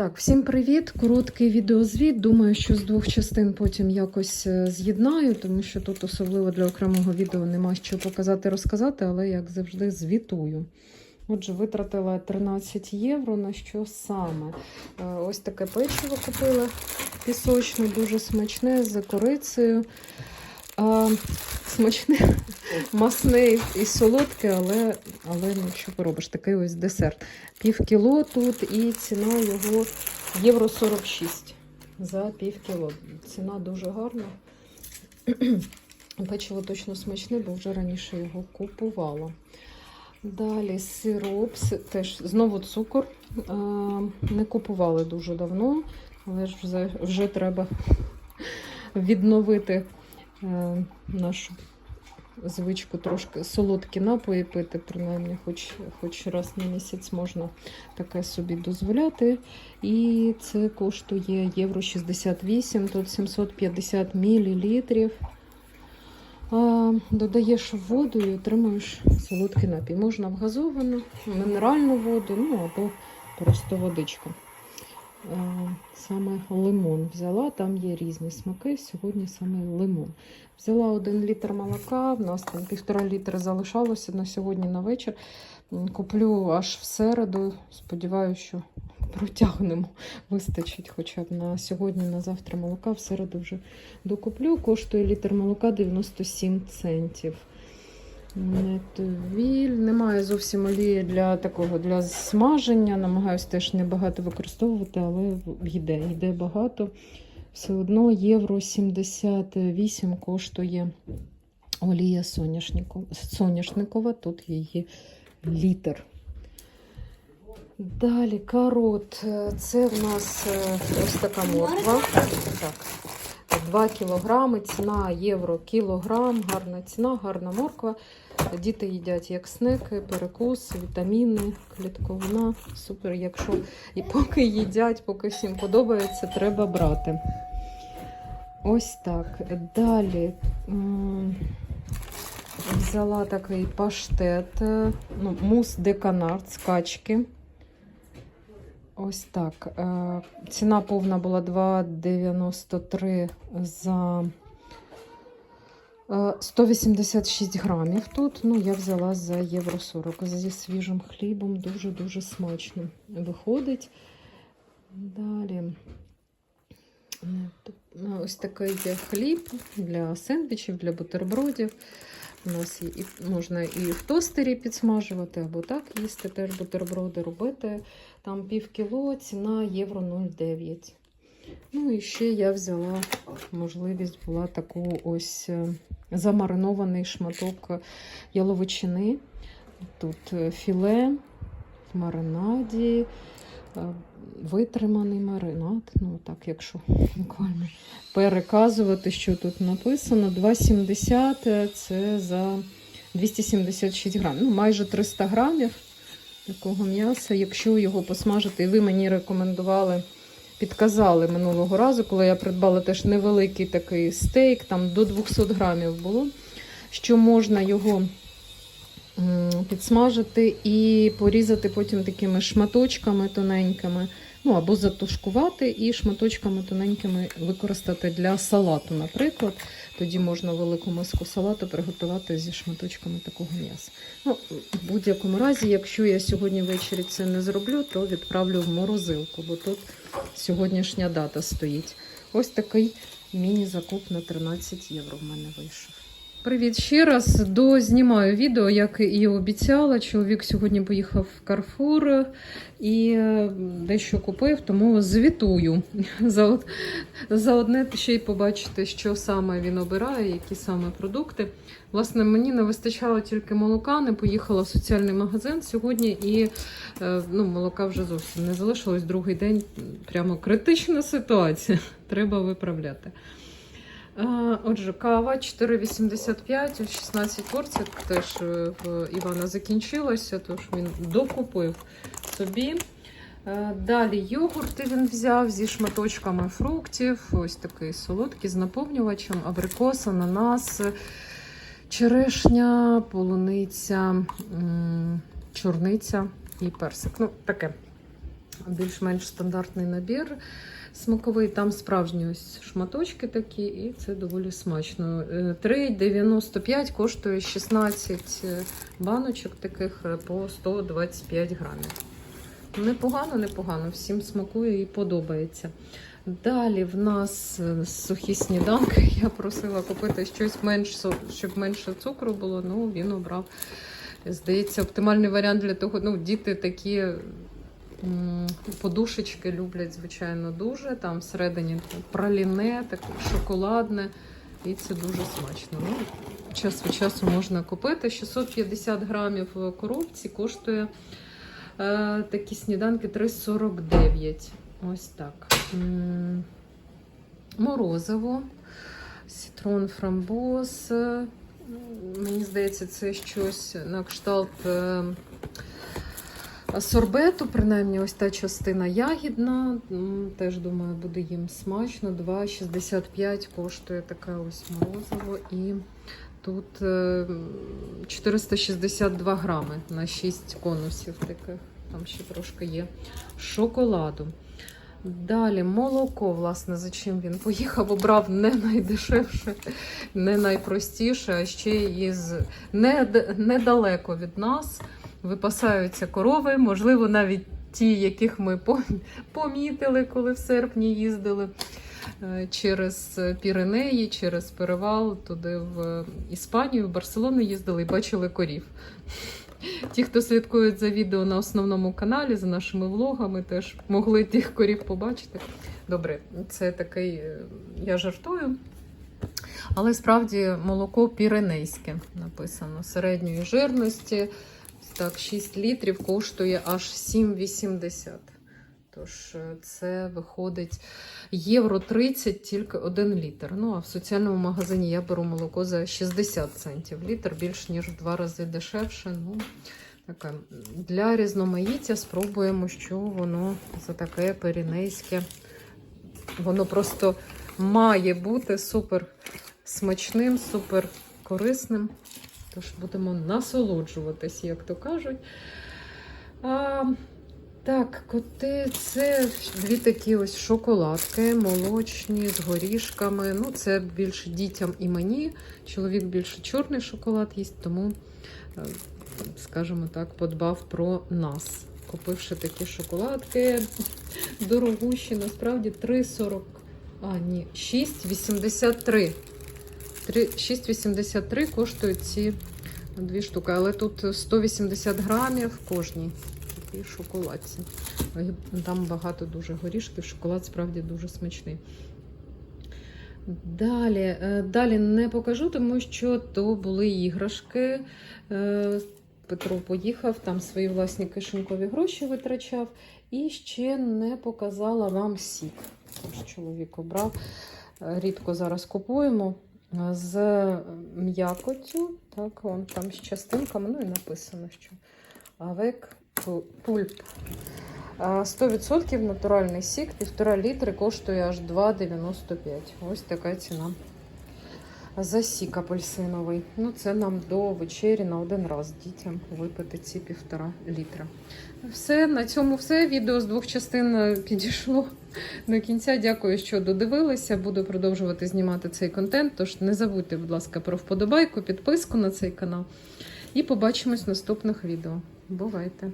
Так, всім привіт! Короткий відеозвіт. Думаю, що з двох частин потім якось е, з'єднаю, тому що тут особливо для окремого відео нема що показати, розказати, але як завжди звітую. Отже, витратила 13 євро. На що саме? Е, Ось таке печиво купила пісочне, дуже смачне з корицею. А, смачне, масне і солодке, але, але ну, що поробиш, такий ось десерт. Пів кіло тут і ціна його євро 46 за пів кіло. Ціна дуже гарна. Печиво точно смачне, бо вже раніше його купувала. Далі сироп, теж знову цукор. Не купували дуже давно, але ж вже, вже треба відновити нашу звичку трошки солодкі напої пити, принаймні, хоч, хоч раз на місяць можна таке собі дозволяти. І це коштує євро 68, тут 750 мл. Додаєш воду і отримуєш солодкий напій. Можна в газовану, мінеральну воду, ну або просто водичку. Саме лимон взяла, там є різні смаки. Сьогодні саме лимон. Взяла один літр молока, в нас там півтора літра залишалося на сьогодні на вечір. Куплю аж в середу. Сподіваюся, що протягнемо. Вистачить хоча б на сьогодні, на завтра молока. В середу вже докуплю. Коштує літр молока 97 центів. Нетовіль. Немає зовсім олії для такого для смаження. Намагаюся теж небагато використовувати, але йде, йде багато. Все одно євро 78 коштує олія соняшнику- соняшникова. Тут її літр. Далі карот. Е, Це в нас е, ось така морква. Так. 2 кілограми, ціна євро кілограм, гарна ціна, гарна морква. Діти їдять як снеки, перекус, вітаміни, клітковина. Супер. Якщо і поки їдять, поки всім подобається, треба брати. Ось так. Далі взяла такий паштет, ну, мус де канард з качки. Ось так. Е, Ціна повна була 2,93 за е, 186 грамів тут. Ну, я взяла за євро 40 зі свіжим хлібом. Дуже-дуже смачно виходить. Далі. Е, Ось такий хліб для сендвічів, для бутербродів. У нас і можна і в тостері підсмажувати, або так їсти, теж бутерброди робити. Там пів кіло, ціна євро 0,9. Ну і ще я взяла можливість була таку ось е, замаринований шматок яловичини. Тут е, філе в маринаді, е, витриманий маринад. Ну, так, якщо буквально переказувати, що тут написано. 2,70 це за 276 грамів. Ну, майже 300 грамів такого м'яса. Якщо його посмажити, і ви мені рекомендували, підказали минулого разу, коли я придбала теж невеликий такий стейк, там до 200 грамів було, що можна його підсмажити і порізати потім такими шматочками тоненькими. Ну, або затушкувати і шматочками тоненькими використати для салату, наприклад. Тоді можна велику миску салату приготувати зі шматочками такого м'яса. Ну, в будь-якому разі, якщо я сьогодні ввечері це не зроблю, то відправлю в морозилку, бо тут сьогоднішня дата стоїть. Ось такий міні-закуп на 13 євро в мене вийшов. Привіт ще раз. Дознімаю відео, як і обіцяла. Чоловік сьогодні поїхав в Карфур і е, дещо купив, тому звітую. За, за одне ще й побачити, що саме він обирає, які саме продукти. Власне, мені не вистачало тільки молока, не поїхала в соціальний магазин сьогодні, і е, ну, молока вже зовсім не залишилось. Другий день прямо критична ситуація. Треба виправляти. Е, Отже, кава 4,85, 16 порцій. Теж е, в Івана закінчилося, тож він докупив собі. Е, Далі йогурти він взяв зі шматочками фруктів. Ось такий солодкий з наповнювачем, абрикос, ананас, черешня, полуниця, чорниця і персик. Ну, таке. більш-менш стандартний набір смаковий. Там справжні ось шматочки такі, і це доволі смачно. Е, 3,95 коштує 16 баночок таких е, по 125 грамів. Непогано, непогано, всім смакує і подобається. Далі в нас е, сухі сніданки. Я просила купити щось менш, щоб менше цукру було. Ну, він обрав. Здається, оптимальний варіант для того. Ну, діти такі подушечки люблять, звичайно, дуже. Там всередині праліне, таке шоколадне. І це дуже смачно. Ну, час від часу можна купити. 650 грамів коробці коштує е, такі сніданки 3,49. Ось так. Морозиво, сітрон фрамбоз. Мені здається, це щось на кшталт е, сорбету, принаймні ось та частина ягідна. Теж думаю, буде їм смачно. 2,65 коштує таке ось морозиво. І тут е, 462 грами на 6 конусів таких. Там ще трошки є шоколаду. Далі молоко, власне, за чим він поїхав, обрав не найдешевше, не найпростіше, а ще із нед- недалеко від нас випасаються корови, можливо, навіть ті, яких ми помітили, коли в серпні їздили е, через Піренеї, через перевал туди в Іспанію, в Барселону їздили і бачили корів. Ті, хто слідкують за відео на основному каналі, за нашими влогами, теж могли тих корів побачити. Добре, це такий, е, я жартую. Але справді молоко піренейське написано середньої жирності. Так, 6 літрів коштує аж 7,80. Тож е, це виходить євро 30 тільки 1 літр. Ну а в соціальному магазині я беру молоко за 60 центів літр, більш ніж в два рази дешевше. Ну, таке. Для різноманіття спробуємо, що воно за таке перінейське. Воно просто має бути супер смачним, супер корисним. Тож будемо насолоджуватись, як то кажуть. Так, коти це дві такі ось шоколадки, молочні з горішками. Ну, це більше дітям і мені. Чоловік більше чорний шоколад їсть, тому, е, скажімо так, подбав про нас. Купивши такі шоколадки дорогущі, насправді 3,40. А, ні, 6,83. 6,83 коштують ці дві штуки, але тут 180 грамів кожній такій шоколадці. Там багато дуже горішків, шоколад справді дуже смачний. Далі, е, далі не покажу, тому що то були іграшки. Е, Петро поїхав, там свої власні кишенькові гроші витрачав. І ще не показала вам сік. Тож чоловік обрав. Е, Рідко зараз купуємо з м'якоттю. Так, вон там з частинками, ну і написано, що авек А, 100% натуральний сік, 1,5 літри коштує аж 2,95. Ось така ціна. За сік апельсиновий. Ну, це нам до вечері на один раз дітям випити ці півтора літра. Все, на цьому все. Відео з двох частин е, підійшло до кінця. Дякую, що додивилися. Буду продовжувати знімати цей контент. Тож не забудьте, будь ласка, про вподобайку, підписку на цей канал. І побачимось в наступних відео. Бувайте!